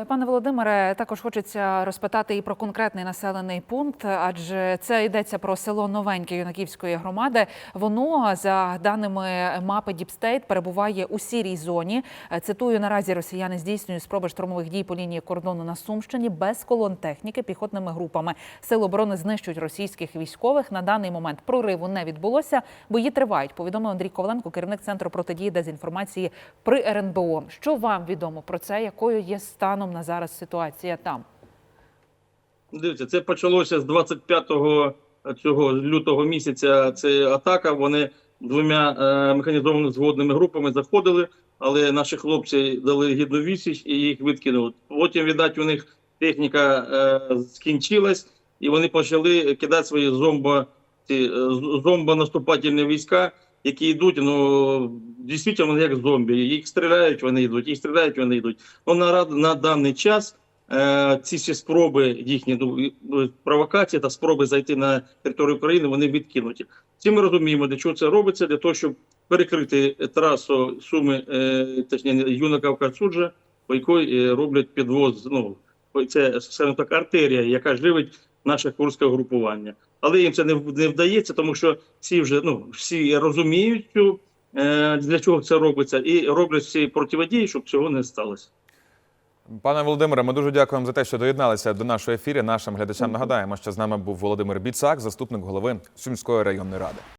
Е, Пане Володимире, також хочеться розпитати і про конкретний населений пункт, адже це йдеться про село Новеньке Юнаківської громади. Воно за даними мапи Діпстейт перебуває у сірій зоні. Е, Цитую, наразі росіяни здійснюють спроби штурмових дій по лінії кордону на Сумщині без колон техніки піхотними групами. Сили оборони знищують російських військових. На даний момент прориву не відбулося. Бої тривають. Повідомив Андрій Коваленко, керівник центру протидії дезінформації при РНБО. Що вам відомо про це? Якою є станом на зараз ситуація там? Дивіться, це почалося з 25 цього лютого місяця. Це атака. Вони двома е, механізованими згодними групами заходили, але наші хлопці дали гідну відсіч і їх відкинули. Потім, віддать, у них техніка е, скінчилась, і вони почали кидати свої зомбо, ці, е, зомбо-наступательні війська, які йдуть, ну дійсно вони як зомбі. Їх стріляють, вони йдуть, їх стріляють, вони йдуть. Ну, на, на даний час е, ці всі спроби їхні ну, ну, провокації та спроби зайти на територію України вони відкинуті. Всі ми розуміємо, для чого це робиться, для того, щоб перекрити трасу суми, е, точніше, юна Кавказуджа, по якої е, роблять підвоз. Ну це скажімо так, артерія, яка живить наше курське групування. Але їм це не, не вдається, тому що всі вже ну всі розуміють, цю, для чого це робиться, і роблять всі противодії, щоб цього не сталося. Пане Володимире, ми дуже дякуємо за те, що доєдналися до нашого ефіру. Нашим глядачам нагадаємо, що з нами був Володимир Біцак, заступник голови Сумської районної ради.